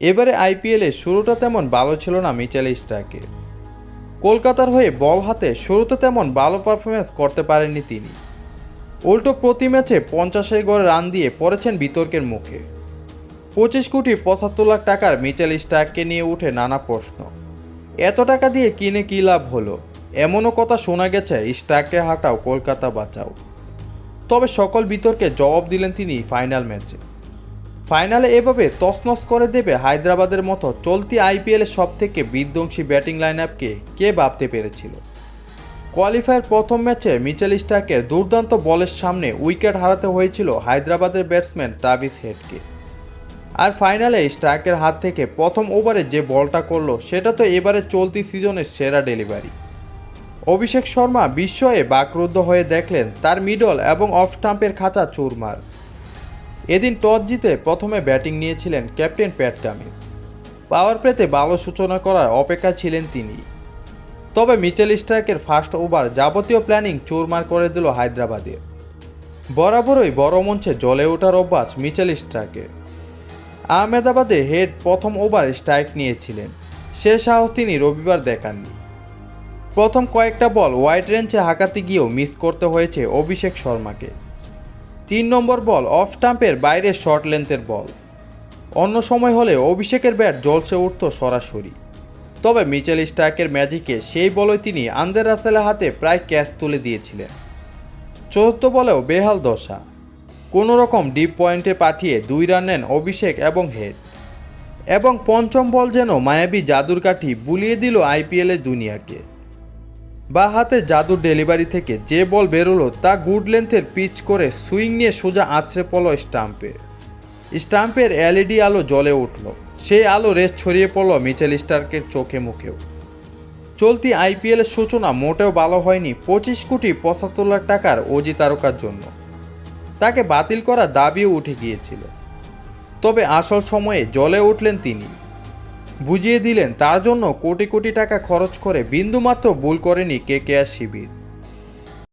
এবারে আইপিএলে শুরুটা তেমন ভালো ছিল না মিচেল স্টার্কের কলকাতার হয়ে বল হাতে শুরুতে তেমন ভালো পারফরমেন্স করতে পারেননি তিনি। উল্টো প্রতি ম্যাচে পঞ্চাশের গড়ে রান দিয়ে পড়েছেন বিতর্কের মুখে। পঁচিশ কোটি পঁচাত্তর লাখ টাকার মিচেল স্টার্ককে নিয়ে উঠে নানা প্রশ্ন। এত টাকা দিয়ে কিনে কী লাভ হলো? এমনও কথা শোনা গেছে স্টার্ককে হাঁটাও কলকাতা বাঁচাও। তবে সকল বিতর্কে জবাব দিলেন তিনি ফাইনাল ম্যাচে ফাইনালে এভাবে তছনছ করে দেবে হায়দ্রাবাদের মতো চলতি আইপিএলের সব থেকে বিধ্বংসী ব্যাটিং লাইন আপকে কে ভাবতে পেরেছিল? কোয়ালিফায়ার প্রথম ম্যাচে মিচেল স্টার্কের দুর্দান্ত বলের সামনে উইকেট হারাতে হয়েছিল হায়দ্রাবাদের ব্যাটসম্যান ট্রাভিস হেডকে আর ফাইনালে স্টার্কের হাত থেকে প্রথম ওভারে যে বলটা করল, সেটা তো এবারে চলতি সিজনের সেরা ডেলিভারি অভিষেক শর্মা বিস্ময়ে বাকরুদ্ধ হয়ে দেখলেন তার মিডল এবং অফ স্টাম্পের খাঁচা চুরমার। এদিন টস জিতে প্রথমে ব্যাটিং নিয়েছিলেন ক্যাপ্টেন প্যাট কামিন্স। পাওয়ার প্লেতে ভালো সূচনা করার অপেক্ষা ছিলেন তিনি। তবে মিচেল স্ট্রাইকের ফার্স্ট ওভার যাবতীয় প্ল্যানিং চুরমার করে দিল হায়দ্রাবাদের বরাবরই বড় মঞ্চে জলে ওঠার অভ্যাস মিচেল স্ট্রাইকের আহমেদাবাদে হেড প্রথম ওভার স্ট্রাইক নিয়েছিলেন। সে সাহস তিনি রবিবার দেখাননি। প্রথম কয়েকটা বল ওয়াইড রেঞ্জে হাঁকাতে গিয়েও মিস করতে হয়েছে অভিষেক শর্মাকে। তিন নম্বর বল অফ স্টাম্পের বাইরে শর্ট লেন্থের বল। অন্য সময় হলে অভিষেকের ব্যাট জলসে উঠত সরাসরি। তবে মিচেল স্টার্কের ম্যাজিকে সেই বলে তিনি আন্দের রাসেলের হাতে প্রায় ক্যাচ তুলে দিয়েছিলেন। চতুর্থ বলেও বেহাল দশা। কোনো রকম ডিপ পয়েন্টে পাঠিয়ে দুই রান নেন অভিষেক এবং হেড। এবং পঞ্চম বল যেন মায়াবী জাদুর কাঠি বুলিয়ে দিল আইপিএলের দুনিয়াকে। বা হাতে জাদুর ডেলিভারি থেকে যে বল বেরোলো তা গুড লেন্থের পিচ করে সুইং নিয়ে সোজা আছড়ে পড়ল স্টাম্পে। স্টাম্পের এলইডি আলো জ্বলে উঠল। সেই আলো রেস ছড়িয়ে পড়ল মিচেল স্টার্কের চোখে মুখেও। চলতি আইপিএলের সূচনা মোটেও ভালো হয়নি পঁচিশ কোটি পঁচাত্তর লাখ টাকার অজি তারকার জন্য। তাকে বাতিল করার দাবিও উঠে গিয়েছিল। তবে আসল সময়ে জ্বলে উঠলেন তিনি। বুঝিয়ে দিলেন, তার জন্য কোটি কোটি টাকা খরচ করে বিন্দুমাত্র ভুল করেনি কে কে আর শিবির।